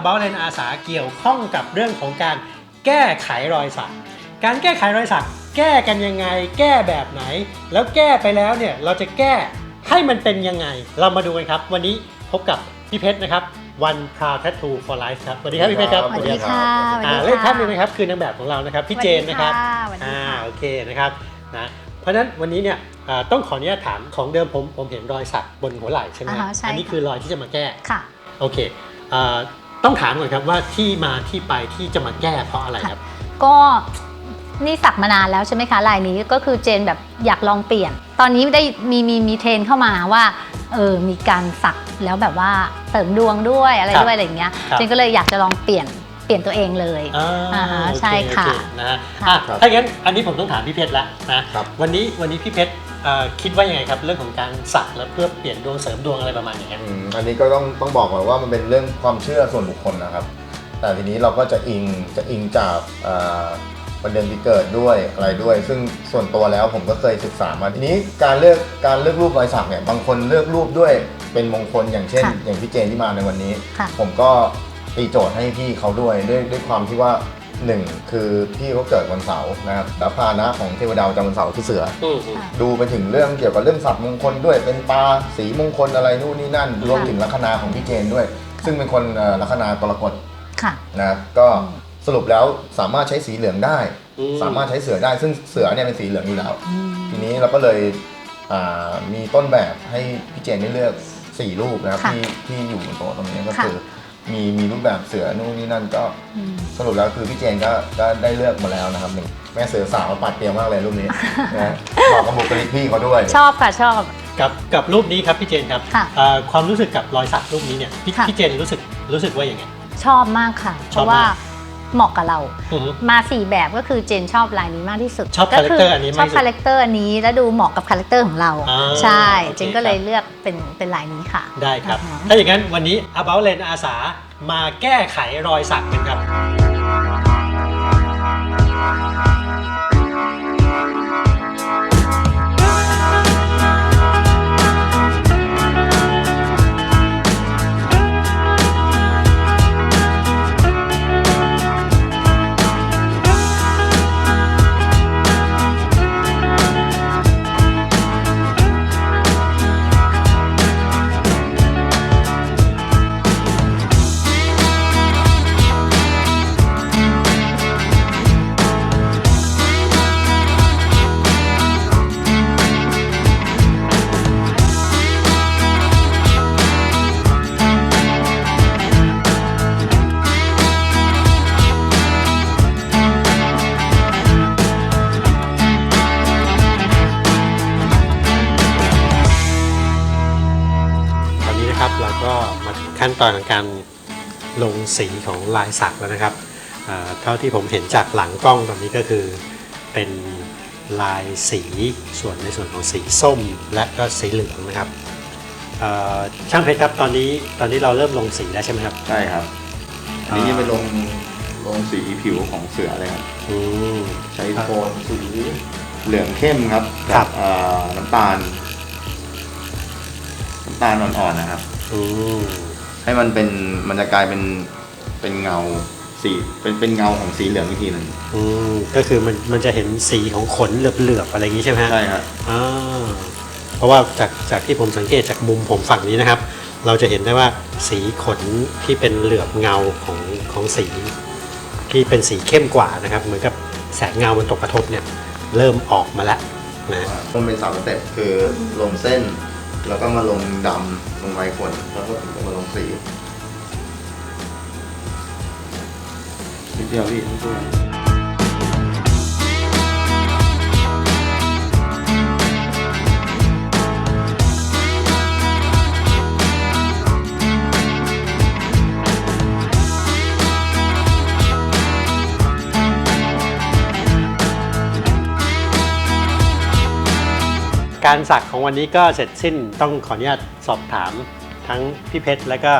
about เลนอาสาเกี่ยวข้องกับเรื่องของการแก้ไขรอยสัก การแก้ไขรอยสัก แก้กันยังไง แก้แบบไหน แล้วแก้ไปแล้วเนี่ยเราจะแก้ให้มันเป็นยังไง เรามาดูกันครับ วันนี้พบกับพี่เพชรนะครับ One Proud Tattoo for Life ครับสวัสดีครับพี่เพชรครับสวัสดีค่ะสวัสอ่าดีเล่นท่านค่ะหนึงนะครับ คือนางแบบของเรานะครับพี่เจนนะครับสวัสดีอ่าค่ะโอเคนะครับนะเพราะฉะนั้นวันนี้เนี่ยอ่าต้องขออนุญาตถามของเดิมผมผมเห็นรอยสักบนหัวไหล่ใช่ไหมอ่าฮะฮะใช่อันี้ค่ะคือรอยที่จะมาแก้ค่ะโอเคอ่า ต้องถามก่อนครับว่าที่มาที่ไปที่จะมาแก้เพราะอะไรครับ ก็นี่สักมานานแล้วใช่ไหมคะลายนี้ก็คือเจนแบบอยากลองเปลี่ยน ตอนนี้ได้มีมีมีเทรนเข้ามาว่าเออมีการสักแล้วแบบว่าเสริมดวงด้วยอะไรครับด้วยอะไรอย่างเงี้ยครับ เจนก็เลยอยากจะลองเปลี่ยนเปลี่ยนตัวเองเลยอ่าอ่าฮะโอเใช่ค่ะ โอเนะฮะค่ะอะครับถ้าอย่างนั้นอันนี้ผมต้องถามพี่เพชรแล้วนะครับ วันนี้วันนี้พี่เพชรเอ่อ คิดว่ายังไงครับเรื่องของการสักแล้วเพื่อเปลี่ยนดวงเสริมดวงอะไรประมาณอย่างเงี้ย อืมอันนี้ก็ต้องต้องบอกก่อนว่ามันเป็นเรื่องความเชื่อส่วนบุคคลนะครับ แต่ทีนี้เราก็จะอิงจะอิงจากอ่าประเด็นที่เกิดด้วยอะไรด้วย ซึ่งส่วนตัวแล้วผมก็เคยศึกษามาทีนี้การเลือกการเลือกรูปรอยสักเนี่ยบางคนเลือกรูปด้วยเป็นมงคลอย่างเช่น ค่ะอย่างพี่เจนที่มาในวันนี้ ค่ะ ผมก็ตีโจทย์ให้พี่เขาด้วยด้วยด้วยความที่ว่า หนึ่งคือพี่เขาเกิดวันเสาร์นะครับแล้วพาหนะของเทวดาประจำวันเสาร์คือเสือ อืมอืมค่ะดูไปถึงเรื่องเกี่ยวกับเรื่องสัตว์มงคลด้วย เป็นปลาสีมงคลอะไรนู่นนี่นั่น รวมถึงลัคนาของพี่เจนด้วย ซึ่งเป็นคนเอ่อลัคนากรกฎค่ะ นะครับก็อืมสรุปแล้วสามารถใช้สีเหลืองได้ อืม สามารถใช้เสือได้ ซึ่งเสือเนี่ยเป็นสีเหลืองอยู่แล้ว อืม ทีนี้เราก็เลยอ่ามีต้นแบบให้พี่เจนได้เลือกสี่รูปนะครับค่ะที่ที่อยู่บนโต๊ะตรงนี้ก็ค่ะคือ มีมีรูปแบบเสือนู่นนี่นั่นก็อืมสรุปแล้วคือพี่เจนก็ก็ได้เลือกมาแล้วนะครับหนึ่งแม่เสือสาวปัดเตรียมมากเลยรูปนี้นะเหมาะกับบุคลิกพี่เขาด้วยชอบค่ะชอบ กับกับรูปนี้ครับพี่เจนครับค่ะเอ่อความรู้สึกกับรอยสักรูปนี้เนี่ยพี่ค่ะ พี่เจนรู้สึกรู้สึกว่าอย่างไง ชอบมากค่ะ เพชอบราะว่า มาก เหมาะกับเรา อือฮึ มาสี่แบบก็คือเจนชอบลายนี้มากที่สุดชอบก็ character อันนี้ชมากอบที่สุดคาแรคเตอร์อันนี้แล้วดูเหมาะกับคาแรคเตอร์ของเรา อ่าใช่ โอเค เจนก็เลยครับเลือกเป็นเป็นลายนี้ค่ะ ได้ครับ อ่าฮะ ถ้าอย่างนั้นวันนี้ about เลนอาสามาแก้ไขรอยสักกันครับ นะครับเราก็มาถึงขั้นตอนของการลงสีของลายสักแล้วนะครับเอ่อเท่าที่ผมเห็นจากหลังกล้องตอนนี้ก็คือเป็นลายสีส่วนในส่วนของสีส้มและก็สีเหลืองนะครับเอ่อช่างเพชรครับตอนนี้ตอนนี้เราเริ่มลงสีแล้วใช่ไหมครับใช่ครับอันนี้เป็นลงลงสีผิวของเสือเลยครับอืมใช้โทนสีเหลืองเข้มครับครับเอ่อน้ำตาลน้ำ ตาลอ่อนๆนะครับ อืมให้มันเป็นมันจะกลายเป็นเป็นเงาสีเป็นเป็นเงาของสีเหลืองอีกทีหนึ่งอืมก็คือมันมันจะเห็นสีของขนเหลือบๆอะไรอย่างนี้ใช่ไหมฮะใช่ครับ อ่าเพราะว่าจากจากที่ผมสังเกตจากมุมผมฝั่งนี้นะครับ เราจะเห็นได้ว่าสีขนที่เป็นเหลือบเงาของของสี ที่เป็นสีเข้มกว่านะครับ เหมือนกับแสงเงามันตกกระทบเนี่ย เริ่มออกมาแล้วนะ มันเป็นสามสเต็ปคือลงเส้น แล้วก็มาลงดำลงไม้ขนแล้วก็ถึงจะมาลงสีนิดเดียวพี่นิดเดี การสักของวันนี้ก็เสร็จสิ้นต้องขออนุญาตสอบถามทั้งพี่เพชรและก็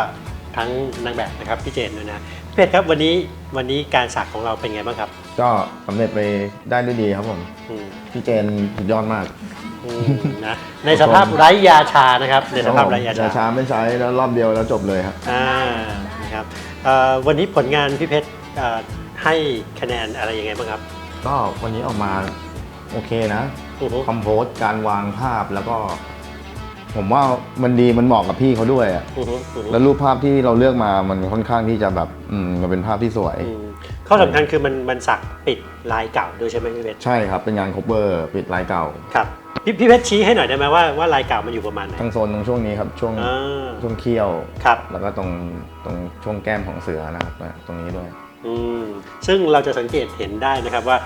ทั้งนางแบบนะครับพี่เจนด้วยนะพี่เพชรครับวันนี้วันนี้การสักของเราเป็นไงบ้างครับก็สำเร็จไปได้ด้วยดีครับผม อืมพี่เจนสุดยอดมากอืมนะในสภาพไร้ยาชานะครับในสภาพไร้ยาช้าชาช้าไม่ใช้แล้วรอบเดียวแล้วจบเลยครับ อ่านะครับเอ่อวันนี้ผลงานพี่เพชรเอ่อให้คะแนนอะไรยังไงบ้างครับ ก็วันนี้ออกมาโอเคนะอือฮึ คอมโพสการวางภาพแล้วก็ ผมว่ามันดีมันเหมาะกับพี่เขาด้วยอะอือฮึอือฮึแล้วรูปภาพที่เราเลือกมามันค่อนข้างที่จะแบบอืมมันเป็นภาพที่สวยอืมข้อสำคัญคือมันมันสักปิดลายเก่าด้วยใช่ไหมพี่เพชรใช่ครับเป็นงานคอเวอร์ปิดลายเก่า ครับพี่พี่เพชรชี้ให้หน่อยได้ไหมว่าว่าลายเก่ามันอยู่ประมาณไหนทั้งโซนตรงช่วงนี้ครับช่วงอ่าช่วงเคี้ยว ครับ แล้วก็ตรงตรงช่วงแก้มของเสือนะครับตรงนี้ด้วย อืมซึ่งเราจะสังเกตเห็นได้นะครับว่า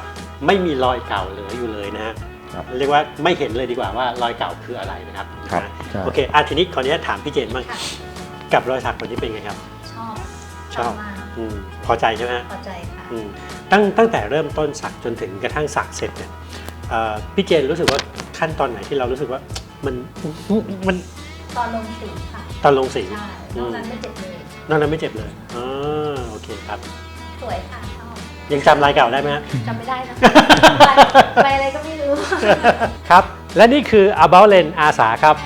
ไม่มีรอยเก่าเหลืออยู่เลยนะฮะ ครับเรียกว่าไม่เห็นเลยดีกว่าว่ารอยเก่าคืออะไรนะครับครับนะใช่ โอเคอาทีนี้ขออนุญาตถามพี่เจนบ้างค่ะกับรอยสักคนนี้เป็นไงครับ ชอบชอบ มากอืมพอใจใช่ไหมฮะพอใจค่ะ อืมตั้งตั้งแต่เริ่มต้นสักจนถึงกระทั่งสักเสร็จเนี่ยเอ่อพี่เจนรู้สึกว่าขั้นตอนไหนที่เรารู้สึกว่ามันมันตอนลงสีค่ะตอนลงสี ใช่นอกนั้นไม่เจ็บเลยนอกนั้นไม่เจ็บเลยอ๋อโอเคครับ สวยค่ะชอบ ยังจำลายเก่าได้ไหมฮะ จำไม่ได้นะไปไปอะไรก็ไม่รู้ ครับ และนี่คือ About Len อาสาครับ